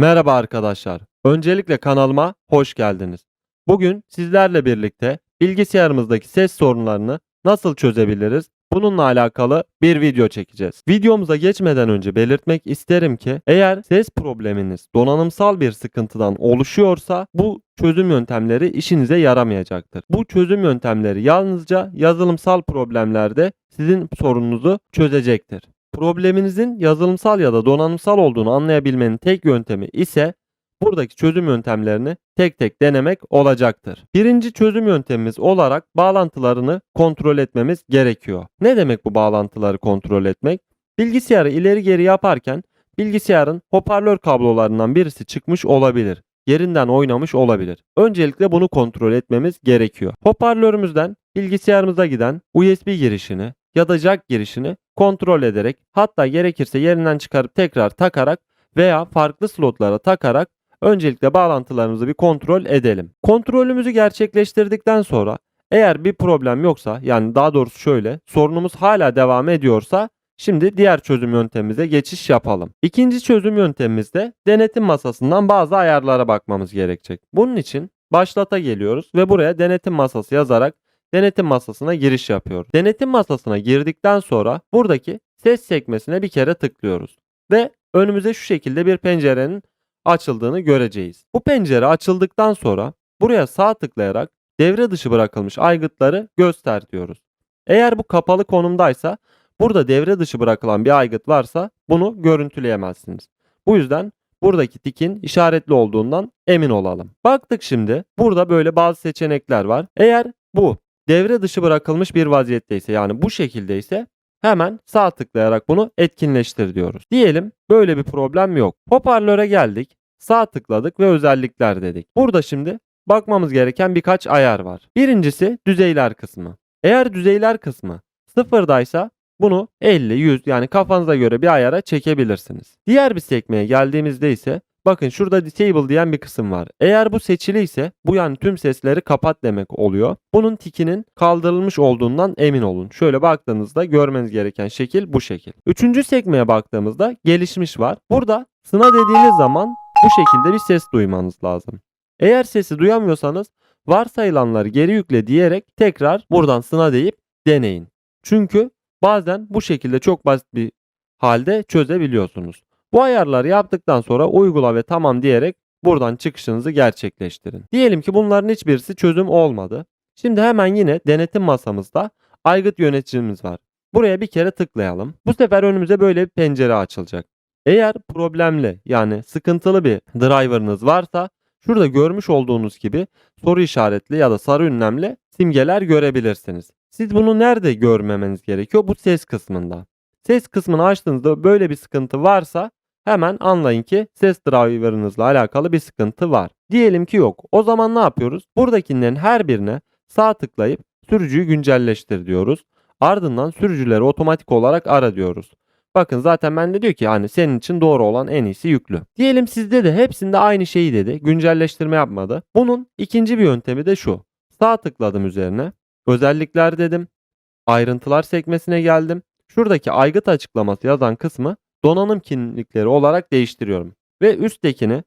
Merhaba arkadaşlar. Öncelikle kanalıma hoş geldiniz. Bugün sizlerle birlikte bilgisayarımızdaki ses sorunlarını nasıl çözebiliriz? Bununla alakalı bir video çekeceğiz. Videomuza geçmeden önce belirtmek isterim ki eğer ses probleminiz donanımsal bir sıkıntıdan oluşuyorsa bu çözüm yöntemleri işinize yaramayacaktır. Bu çözüm yöntemleri yalnızca yazılımsal problemlerde sizin sorununuzu çözecektir. Probleminizin yazılımsal ya da donanımsal olduğunu anlayabilmenin tek yöntemi ise buradaki çözüm yöntemlerini tek tek denemek olacaktır. Birinci çözüm yöntemimiz olarak bağlantılarını kontrol etmemiz gerekiyor. Ne demek bu bağlantıları kontrol etmek? Bilgisayarı ileri geri yaparken bilgisayarın hoparlör kablolarından birisi çıkmış olabilir. Yerinden oynamış olabilir. Öncelikle bunu kontrol etmemiz gerekiyor. Hoparlörümüzden bilgisayarımıza giden USB girişini ya da jack girişini kontrol ederek hatta gerekirse yerinden çıkarıp tekrar takarak veya farklı slotlara takarak öncelikle bağlantılarımızı bir kontrol edelim. Kontrolümüzü gerçekleştirdikten sonra eğer bir problem yoksa yani daha doğrusu şöyle sorunumuz hala devam ediyorsa şimdi diğer çözüm yöntemimize geçiş yapalım. İkinci çözüm yöntemimizde denetim masasından bazı ayarlara bakmamız gerekecek. Bunun için başlata geliyoruz ve buraya denetim masası yazarak denetim masasına giriş yapıyoruz. Denetim masasına girdikten sonra buradaki ses sekmesine bir kere tıklıyoruz. Ve önümüze şu şekilde bir pencerenin açıldığını göreceğiz. Bu pencere açıldıktan sonra buraya sağ tıklayarak devre dışı bırakılmış aygıtları göster diyoruz. Eğer bu kapalı konumdaysa burada devre dışı bırakılan bir aygıt varsa bunu görüntüleyemezsiniz. Bu yüzden buradaki tikin işaretli olduğundan emin olalım. Baktık şimdi burada böyle bazı seçenekler var. Eğer bu devre dışı bırakılmış bir vaziyetteyse yani bu şekildeyse hemen sağ tıklayarak bunu etkinleştir diyoruz. Diyelim böyle bir problem yok. Hoparlöre geldik. Sağ tıkladık ve özellikler dedik. Burada şimdi bakmamız gereken birkaç ayar var. Birincisi düzeyler kısmı. Eğer düzeyler kısmı sıfırdaysa bunu 50, 100 yani kafanıza göre bir ayara çekebilirsiniz. Diğer bir sekmeye geldiğimizde ise bakın şurada disable diyen bir kısım var. Eğer bu seçili ise bu yani tüm sesleri kapat demek oluyor. Bunun tikinin kaldırılmış olduğundan emin olun. Şöyle baktığınızda görmeniz gereken şekil bu şekil. Üçüncü sekmeye baktığımızda gelişmiş var. Burada sına dediğiniz zaman bu şekilde bir ses duymanız lazım. Eğer sesi duyamıyorsanız varsayılanları geri yükle diyerek tekrar buradan sına deyip deneyin. Çünkü bazen bu şekilde çok basit bir halde çözebiliyorsunuz. Bu ayarları yaptıktan sonra uygula ve tamam diyerek buradan çıkışınızı gerçekleştirin. Diyelim ki bunların hiçbirisi çözüm olmadı. Şimdi hemen yine denetim masamızda aygıt yöneticimiz var. Buraya bir kere tıklayalım. Bu sefer önümüze böyle bir pencere açılacak. Eğer problemli yani sıkıntılı bir driver'ınız varsa şurada görmüş olduğunuz gibi soru işaretli ya da sarı ünlemli simgeler görebilirsiniz. Siz bunu nerede görmemeniz gerekiyor? Bu ses kısmında. Ses kısmını açtığınızda böyle bir sıkıntı varsa hemen anlayın ki ses driver'ınızla alakalı bir sıkıntı var. Diyelim ki yok. O zaman ne yapıyoruz? Buradakilerin her birine sağ tıklayıp sürücüyü güncelleştir diyoruz. Ardından sürücüleri otomatik olarak ara diyoruz. Bakın zaten bende diyor ki hani senin için doğru olan en iyisi yüklü. Diyelim sizde de hepsinde aynı şeyi dedi. Güncelleştirme yapmadı. Bunun ikinci bir yöntemi de şu. Sağ tıkladım üzerine. Özellikler dedim. Ayrıntılar sekmesine geldim. Şuradaki aygıt açıklaması yazan kısmı donanım kimlikleri olarak değiştiriyorum. Ve üsttekini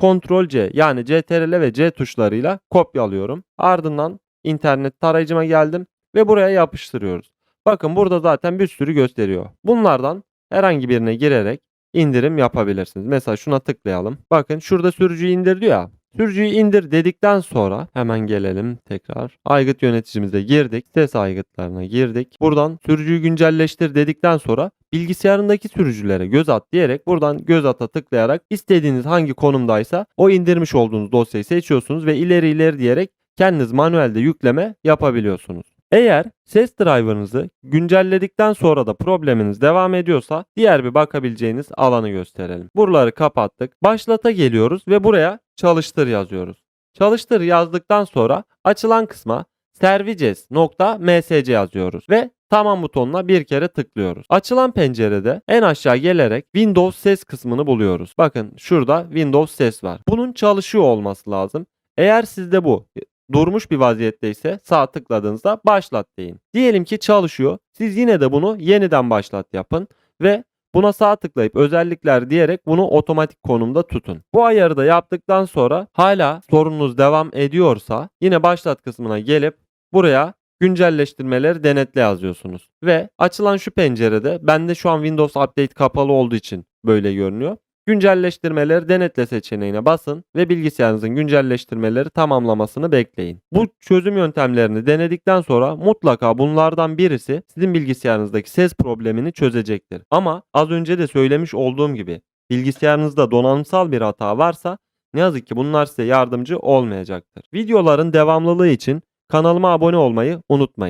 Ctrl C yani CTRL ve C tuşlarıyla kopyalıyorum. Ardından internet tarayıcıma geldim ve buraya yapıştırıyoruz. Bakın burada zaten bir sürü gösteriyor. Bunlardan herhangi birine girerek indirim yapabilirsiniz. Mesela şuna tıklayalım. Bakın şurada sürücüyü indir diyor ya. Sürücüyü indir dedikten sonra hemen gelelim tekrar. Aygıt yöneticimize girdik. Ses aygıtlarına girdik. Buradan sürücüyü güncelleştir dedikten sonra bilgisayarındaki sürücülere göz at diyerek buradan göz ata tıklayarak istediğiniz hangi konumdaysa o indirmiş olduğunuz dosyayı seçiyorsunuz ve ileri ileri diyerek kendiniz manuelde yükleme yapabiliyorsunuz. Eğer ses driver'ınızı güncelledikten sonra da probleminiz devam ediyorsa diğer bir bakabileceğiniz alanı gösterelim. Buraları kapattık. Başlata geliyoruz ve buraya çalıştır yazıyoruz. Çalıştır yazdıktan sonra açılan kısma services.msc yazıyoruz ve tamam butonuna bir kere tıklıyoruz. Açılan pencerede en aşağı gelerek Windows ses kısmını buluyoruz. Bakın şurada Windows ses var. Bunun çalışıyor olması lazım. Eğer sizde bu durmuş bir vaziyetteyse sağ tıkladığınızda başlat deyin. Diyelim ki çalışıyor. Siz yine de bunu yeniden başlat yapın ve Buna sağ tıklayıp özellikler diyerek bunu otomatik konumda tutun. Bu ayarı da yaptıktan sonra hala sorununuz devam ediyorsa yine başlat kısmına gelip buraya güncelleştirmeleri denetle yazıyorsunuz. Ve açılan şu pencerede bende şu an Windows Update kapalı olduğu için böyle görünüyor. Güncelleştirmeleri denetle seçeneğine basın ve bilgisayarınızın güncelleştirmeleri tamamlamasını bekleyin. Bu çözüm yöntemlerini denedikten sonra mutlaka bunlardan birisi sizin bilgisayarınızdaki ses problemini çözecektir. Ama az önce de söylemiş olduğum gibi bilgisayarınızda donanımsal bir hata varsa ne yazık ki bunlar size yardımcı olmayacaktır. Videoların devamlılığı için kanalıma abone olmayı unutmayın.